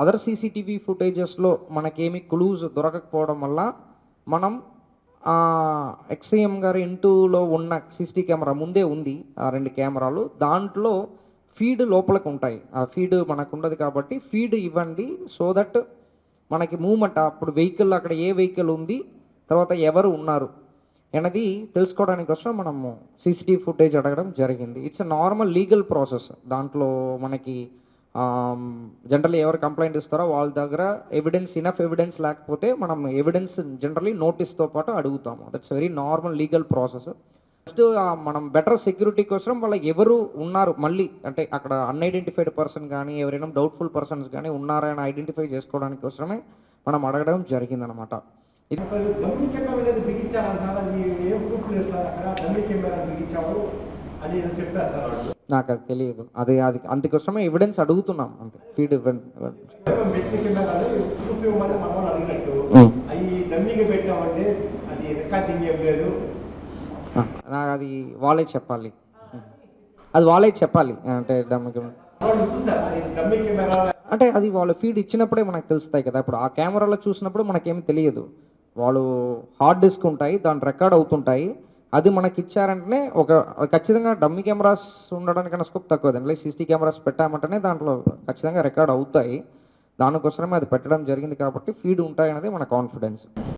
Other CCTV ఫుటేజెస్లో మనకేమి clues దొరకకపోవడం వల్ల మనం ఎక్స్ఐఎం గారి ఇంటూలో ఉన్న సీసీ కెమెరా ముందే ఉంది ఆ రెండు కెమెరాలు. దాంట్లో ఫీడ్ లోపలికి ఉంటాయి ఆ ఫీడ్ మనకు ఉండదు కాబట్టి ఫీడ్ ఇవ్వండి సో దట్ మనకి మూమెంట్ అప్పుడు వెహికల్ అక్కడ ఏ వెహికల్ ఉంది తర్వాత ఎవరు ఉన్నారు అనేది తెలుసుకోవడానికి కోసం మనము సీసీటీవీ ఫుటేజ్ అడగడం జరిగింది. ఇట్స్ నార్మల్ లీగల్ ప్రాసెస్ దాంట్లో మనకి జనరల్లీ ఎవరు కంప్లైంట్ ఇస్తారో వాళ్ళ దగ్గర ఎవిడెన్స్ ఇనఫ్ ఎవిడెన్స్ లేకపోతే మనం ఎవిడెన్స్ జనరలీ నోటీస్తో పాటు అడుగుతాము. That's very normal legal process first మనం బెటర్ సెక్యూరిటీ కోసం వాళ్ళు ఎవరు ఉన్నారు మళ్ళీ అంటే అక్కడ అన్ఐడెంటిఫైడ్ పర్సన్ కానీ ఎవరైనా డౌట్ఫుల్ పర్సన్స్ కానీ ఉన్నారా ఐడెంటిఫై చేసుకోవడానికి కోసమే మనం అడగడం జరిగిందనమాట అది నాకు అది తెలియదు. అది అది అందుకోసమే ఎవిడెన్స్ అడుగుతున్నాం. అంతే. ఫీడ్ నాకు అది వాళ్ళే చెప్పాలి. అది వాళ్ళే చెప్పాలి. అంటే డమ్మికి అంటే అది వాళ్ళు ఫీడ్ ఇచ్చినప్పుడే మనకు తెలుస్తాయి కదా. ఇప్పుడు ఆ కెమెరాలో చూసినప్పుడు మనకేం తెలియదు. వాళ్ళు హార్డ్ డిస్క్ ఉంటాయి దాని రికార్డ్ అవుతుంటాయి. అది మనకి ఇచ్చారంటేనే ఒక ఖచ్చితంగా డమ్మీ కెమెరాస్ ఉండడానికన్నా స్కోప్ తక్కువ లైక్ సీసీ కెమెరాస్ పెట్టామంటేనే దాంట్లో ఖచ్చితంగా రికార్డ్ అవుతాయి. దానికోసమే అది పెట్టడం జరిగింది కాబట్టి ఫీడ్ ఉంటాయనేది మన కాన్ఫిడెన్స్